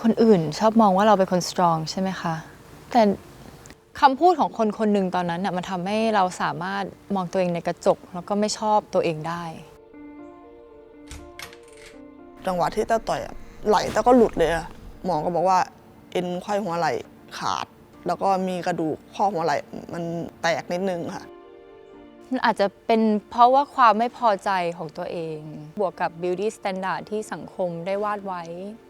คนอื่นชอบมองว่าเราเป็นคนสตรองใช่ไหมคะ แต่คำพูดของคนคนหนึ่งตอนนั้นน่ะมันทำให้เราสามารถมองตัวเองในกระจก แล้วก็ไม่ชอบตัวเองได้ จังหวะที่เต้าต่อยอะไหลเต้าก็หลุดเลยอะหมอก็บอกว่าเอ็นไขว้หัวไหล่ขาด แล้วก็มีกระดูกข้อหัวไหล่มันแตกนิดนึงค่ะ มันอาจจะเป็นเพราะว่าความไม่พอใจของตัวเอง บวกกับ beauty standard ที่สังคมได้วาดไว้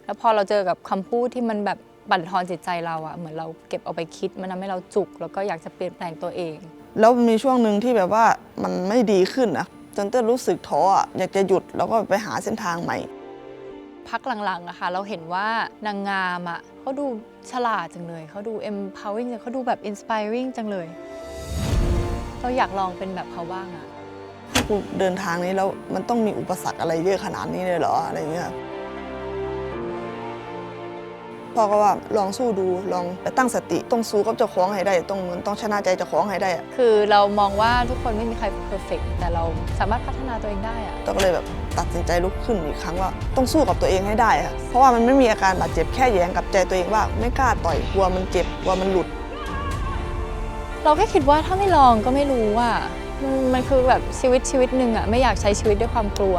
แล้วพอเราเจอกับคำพูดที่มันแบบบั่นทอนจิตใจเราอะเหมือนเราเก็บเอาไปคิด มันทำให้เราจุก แล้วก็อยากจะเปลี่ยนแปลงตัวเอง แล้วมีช่วงหนึ่งที่แบบว่ามันไม่ดีขึ้นนะจนเต้รู้สึกท้ออะอยากจะหยุดแล้วก็ไปหาเส้นทางใหม่ พักหลังๆอะค่ะเราเห็นว่านางงามอะเขาดูฉลาดจังเลยเขาดู empowering จังเขาดูแบบ inspiring จังเลย เราอยากลองเป็นแบบเขาบ้างอะกูเดินทางนี้แล้วมันต้องมีอุปสรรคอะไรเยอะขนาดนี้เลยเหรออะไรเงี้ยพ่อก็ว่าลองสู้ดูลองไปตั้งสติต้องสู้กับเจ้าของให้ได้ต้องเหมือนต้องชนะใจเจ้าของให้ได้อะคือเรามองว่าทุกคนไม่มีใคร perfect แต่เราสามารถพัฒนาตัวเองได้อะก็เลยแบบตัดสินใจลุกขึ้นอีกครั้งว่าต้องสู้กับตัวเองให้ได้ค่ะเพราะว่ามันไม่มีอาการบาดเจ็บแค่แย้งกับใจตัวเองว่าไม่กล้าต่อยกลัวมันเจ็บกลัวมันหลุด เราแค่คิดว่าถ้าไม่ลองก็ไม่รู้อะมันคือแบบชีวิตชีวิตหนึ่งอะไม่อยากใช้ชีวิตด้วยความกลัว